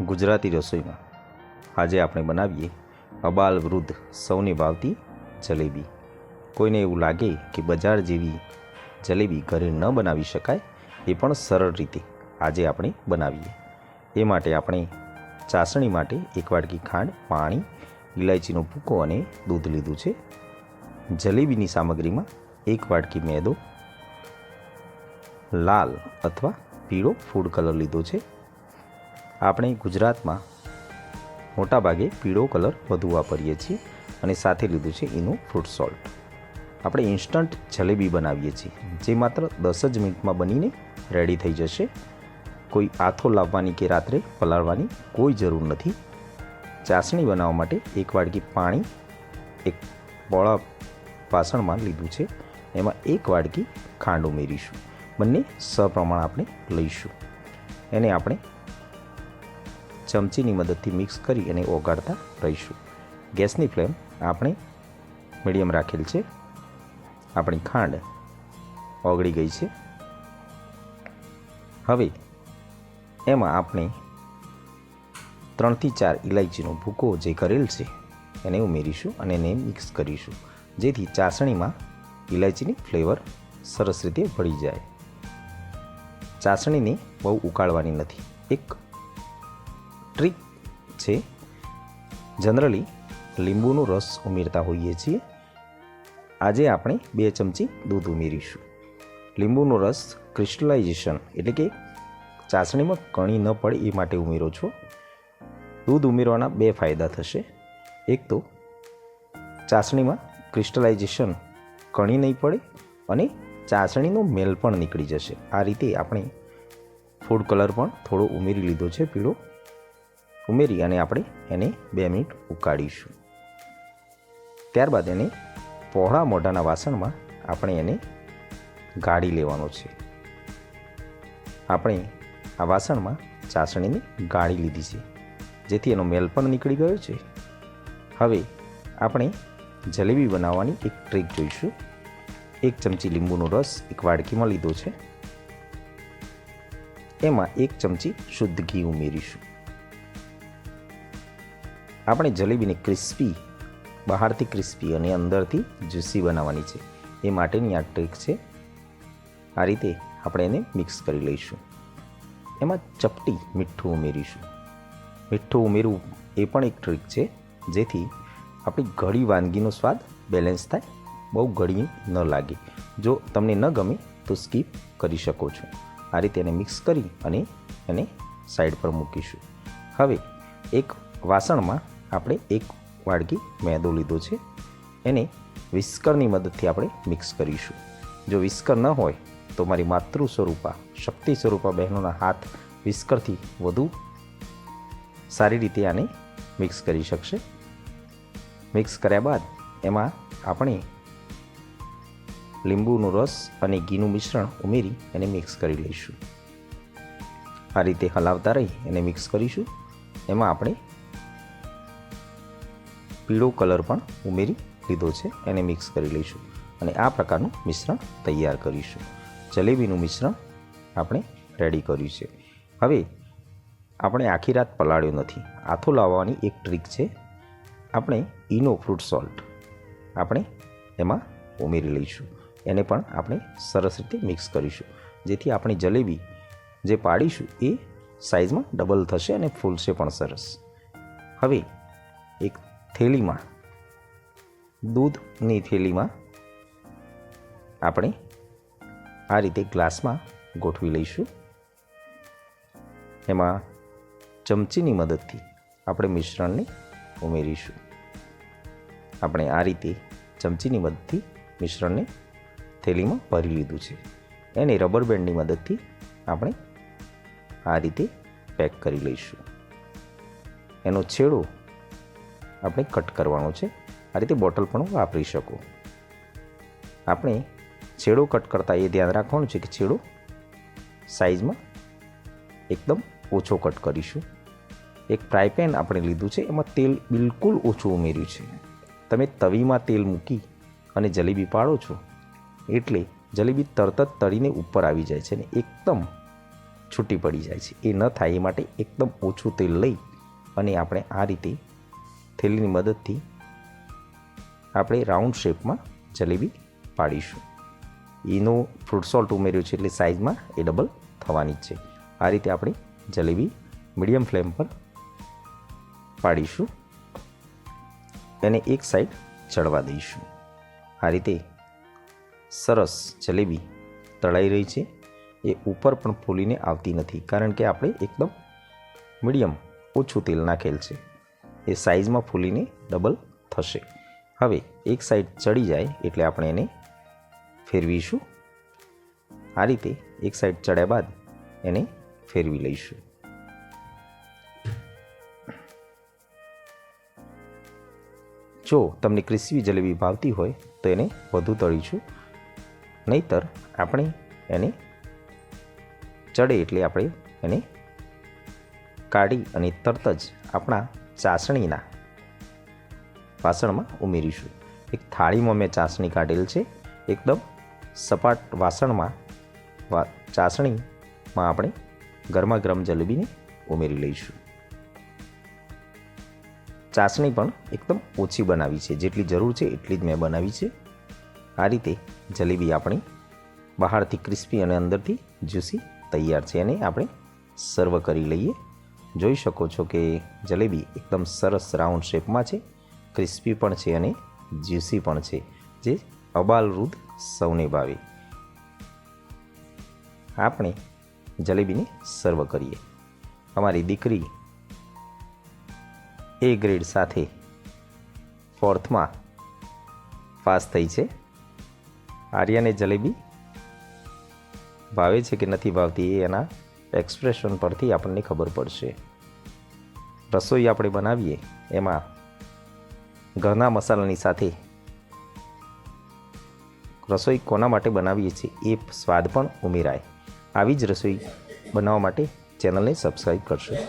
ગુજરાતી રસોઈમાં. આજે આપણે બનાવીએ અબાલ વૃદ્ધ સૌને ભાવતી જલેબી. કોઈને એવું લાગે કે બજાર જેવી જલેબી ઘરે ન બનાવી શકાય, એ પણ સરળ રીતે આજે આપણે બનાવીએ. એ માટે આપણે ચાસણી માટે એક વાટકી ખાંડ, પાણી ઇલાયચીનો ભૂકો અને દૂધ લીધું છે. જલેબીની સામગ્રીમાં એક વાટકી મેદો, લાલ અથવા પીળો ફૂડ કલર લીધો છે. આપણે ગુજરાતમાં મોટાભાગે પીળો કલર વધુ વાપરીએ છીએ અને સાથે લીધું છે એનું ફ્રૂટ સોલ્ટ આપણે ઇન્સ્ટન્ટ જલેબી બનાવીએ છીએ, જે માત્ર દસ જ મિનિટમાં બનીને રેડી થઈ જશે. કોઈ આથો લાવવાની કે રાત્રે પલાળવાની કોઈ જરૂર નથી. ચાસણી બનાવવા માટે એક વાડકી પાણી, એક પોળા વાસણમાં લીધું છે. એમાં એક વાડકી ખાંડ ઉમેરીશું. બંને સપ્રમાણ આપણે લઈશું. એને આપણે ચમચીની મદદથી મિક્સ કરી અને ઓગાળતા રહીશું. ગેસની ફ્લેમ આપણે મીડિયમ રાખેલ છે. આપણી ખાંડ ઓગળી ગઈ છે. હવે એમાં આપણે ત્રણથી ચાર ઇલાયચીનો ભૂકો જે કરેલ છે એને ઉમેરીશું અને એને મિક્સ કરીશું. જેથી ચાસણીમાં ઇલાયચીની ફ્લેવર સરસ રીતે ભળી જાય. ચાસણીને બહુ ઉકાળવાની નથી. એક ટ્રીક છે. જનરલી લીંબુનો રસ ઉમેરતા હોઈએ છીએ. આજે આપણે બે ચમચી દૂધ ઉમેરીશું. લીંબુનો રસ ક્રિસ્ટલાઇઝેશન એટલે કે ચાસણીમાં કણી ન પડે એ માટે ઉમેરો છો. દૂધ ઉમેરવાના બે ફાયદા થશે. એક તો ચાસણીમાં ક્રિસ્ટલાઇઝેશન કણી નહીં પડે અને ચાસણીનો મેલ પણ નીકળી જશે. આ રીતે આપણે ફૂડ કલર પણ થોડો ઉમેરી લીધો છે પીળો. ઉમેરી અને આપણે એને બે મિનિટ ઉકાળીશું. ત્યારબાદ એને પહોળા મોઢાના વાસણમાં આપણે એને ગાળી લેવાનો છે. આપણે આ વાસણમાં ચાસણીને ગાળી લીધી છે. જેથી એનો મેલ પણ નીકળી ગયો છે. હવે આપણે જલેબી બનાવવાની એક ટ્રીક જોઈશું. એક ચમચી લીંબુનો રસ એક વાડકીમાં લીધો છે. એમાં એક ચમચી શુદ્ધ ઘી ઉમેરીશું. આપણે જલેબીને ક્રિસ્પી, બહારથી ક્રિસ્પી અને અંદરથી જ્યુસી બનાવવાની છે. એ માટેની આ ટ્રીક છે. આ રીતે આપણે એને મિક્સ કરી લઈશું. એમાં ચપટી મીઠું ઉમેરીશું. મીઠું ઉમેરવું એ પણ એક ટ્રીક છે, જેથી આપણી ઘડી વાનગીનો સ્વાદ બેલેન્સ થાય, બહુ ઘડી ન લાગે. જો તમને ન ગમે તો સ્કીપ કરી શકો છો. આ રીતે એને મિક્સ કરી અને એને સાઈડ પર મૂકીશું. હવે એક વાસણમાં આપણે એક વાડકી મેદો લીધો છે. એને વિસ્કરની મદદથી આપણે મિક્સ કરીશું. જો વિસ્કર ન હોય, તો મારી માતૃ સ્વરૂપા શક્તિ સ્વરૂપા બહેનોના હાથ વિસ્કરથી વધુ સારી રીતે આને મિક્સ કરી શકશે. મિક્સ કર્યા બાદ એમાં આપણે લીંબુનો રસ અને ઘીનું મિશ્રણ ઉમેરી એને મિક્સ કરી લઈશું. આ રીતે હલાવતા રહી એને મિક્સ કરીશું. એમાં આપણે પીળો કલર પણ ઉમેરી લીધો છે. એને મિક્સ કરી લઈશું અને આ પ્રકારનું મિશ્રણ તૈયાર કરીશું. જલેબીનું મિશ્રણ આપણે રેડી કર્યું છે. હવે આપણે આખી રાત પલાળ્યો નથી. આથો લાવવાની એક ટ્રીક છે. આપણે ઈનો ફ્રૂટ સોલ્ટ આપણે એમાં ઉમેરી લઈશું. એને પણ આપણે સરસ રીતે મિક્સ કરીશું. જેથી આપણી જલેબી જે પાડીશું એ સાઇઝમાં ડબલ થશે અને ફૂલશે પણ સરસ. હવે એક થેલીમાં દૂધની થેલીમાં આપણે આ રીતે ગ્લાસમાં ગોઠવી લઈશું. એમાં ચમચીની મદદથી આપણે મિશ્રણને ઉમેરીશું. આપણે આ રીતે ચમચીની મદદથી મિશ્રણને થેલીમાં ભરી લીધું છે. એને રબર બેન્ડની મદદથી આપણે આ રીતે પેક કરી લઈશું. એનો છેડો આપણે કટ કરવાનો છે. આ રીતે બોટલ પણ વાપરી શકો. આપણે છેડો કટ કરતાં એ ધ્યાન રાખવાનું છે કે છેડો સાઇઝમાં એકદમ ઓછો કટ કરીશું. એક ફ્રાય પેન આપણે લીધું છે, એમાં તેલ બિલકુલ ઓછું ઉમેર્યું છે. તમે તવીમાં તેલ મૂકી અને જલેબી પાડો છો, એટલે જલેબી તરત જ તળીને ઉપર આવી જાય છે અને એકદમ છૂટી પડી જાય છે. એ ન થાય, એ માટે એકદમ ઓછું તેલ લઈ અને આપણે આ રીતે થેલીની મદદથી આપણે રાઉન્ડ શેપમાં જલેબી પાડીશું. એનો ફ્રૂટ સોલ્ટ ઉમેર્યું છે એટલે સાઇઝમાં એ ડબલ થવાની જ છે. આ રીતે આપણે જલેબી મીડિયમ ફ્લેમ પર પાડીશું એને એક સાઈડ ચડવા દઈશું. આ રીતે સરસ જલેબી તળાઈ રહી છે. એ ઉપર પણ ફૂલીને આવતી નથી કારણ કે આપણે એકદમ મીડિયમ ઓછું તેલ નાખેલ છે. એ સાઇઝમાં ફૂલીને ડબલ થશે. હવે એક સાઈડ ચડી જાય એટલે આપણે એને ફેરવીશું. આ રીતે એક સાઈડ ચડ્યા બાદ એને ફેરવી લઈશું. જો તમને ક્રિસ્પી જલેબી ભાવતી હોય તો એને વધુ તળીશું. નહીતર આપણે એને ચડે એટલે આપણે એને કાઢી અને તરત જ આપણા ચાસણીના. વાસણમાં ઉમેરીશું. એક થાળીમાં મેં ચાસણી કાઢેલ છે. એકદમ સપાટ વાસણમાં ચાસણીમાં આપણે ગરમા ગરમ જલેબીને ઉમેરી લઈશું. ચાસણી પણ એકદમ ઓછી બનાવી છે. જેટલી જરૂર છે એટલી જ મેં બનાવી છે. આ રીતે જલેબી આપણી બહારથી ક્રિસ્પી અને અંદરથી જ્યુસી તૈયાર છે અને આપણે સર્વ કરી લઈએ. જોઈ શકો છો કે જલેબી એકદમ સરસ રાઉન્ડ શેપમાં છે, ક્રિસ્પી પણ છે અને જ્યુસી પણ છે, જે અબાલરૂદ સૌને ભાવે. આપણે જલેબીને સર્વ કરીએ. અમારી દીકરી એ ગ્રેડ સાથે ફોર્થમાં પાસ થઈ છે. આર્યાને જલેબી ભાવે છે કે નથી ભાવતી એ એના એક્સપ્રેશન પરથી આપણને ખબર પડશે. રસોઈ આપણે બનાવીએ, એમાં ઘરના મસાલાની સાથે રસોઈ કોના માટે બનાવીએ છીએ, એ સ્વાદ પણ ઉમેરાય. આવી જ રસોઈ બનાવવા માટે ચેનલને સબસ્ક્રાઈબ કરશો.